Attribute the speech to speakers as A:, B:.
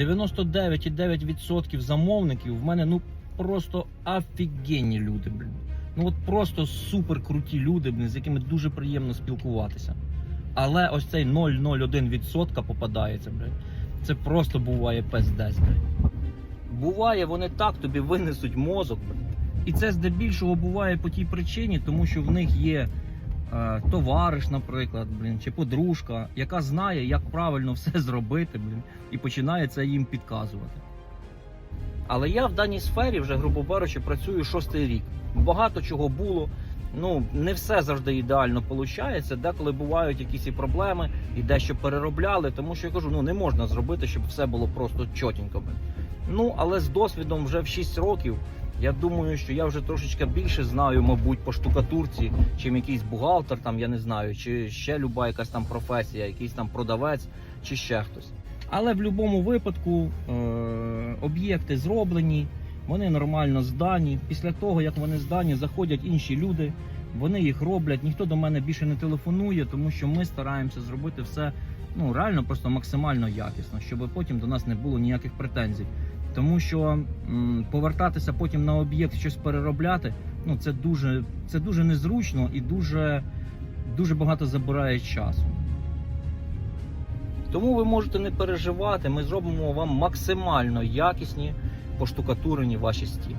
A: 99,9% замовників в мене ну просто офігенні люди, блін. Ну от просто супер круті люди, блін, з якими дуже приємно спілкуватися. Але ось цей 0,01% попадається, блін. Це просто буває пиздець, блін. Буває, вони так тобі винесуть мозок, блін. І це здебільшого буває по тій причині, тому що в них є товариш, наприклад, блін, чи подружка, яка знає, як правильно все зробити, блін, і починає це їм підказувати. Але я в даній сфері вже, грубо кажучи, працюю шостий рік. Багато чого було. Ну, не все завжди ідеально виходить. Деколи бувають якісь і проблеми, і дещо переробляли, тому що я кажу, ну не можна зробити, щоб все було просто чотенько. Ну, але з досвідом вже в 6 років. Я думаю, що я вже трошечки більше знаю, мабуть, по штукатурці, чим якийсь бухгалтер, там я не знаю, чи ще люба якась там професія, якийсь там продавець, чи ще хтось. Але в будь-якому випадку е- об'єкти зроблені, вони нормально здані. Після того, як вони здані, заходять інші люди, вони їх роблять. Ніхто до мене більше не телефонує, тому що ми стараємося зробити все ну реально просто максимально якісно, щоб потім до нас не було ніяких претензій. Тому що м, повертатися потім на об'єкт щось переробляти, ну це дуже, це дуже незручно і дуже, дуже багато забирає часу. Тому ви можете не переживати, ми зробимо вам максимально якісні поштукатурені ваші стіни.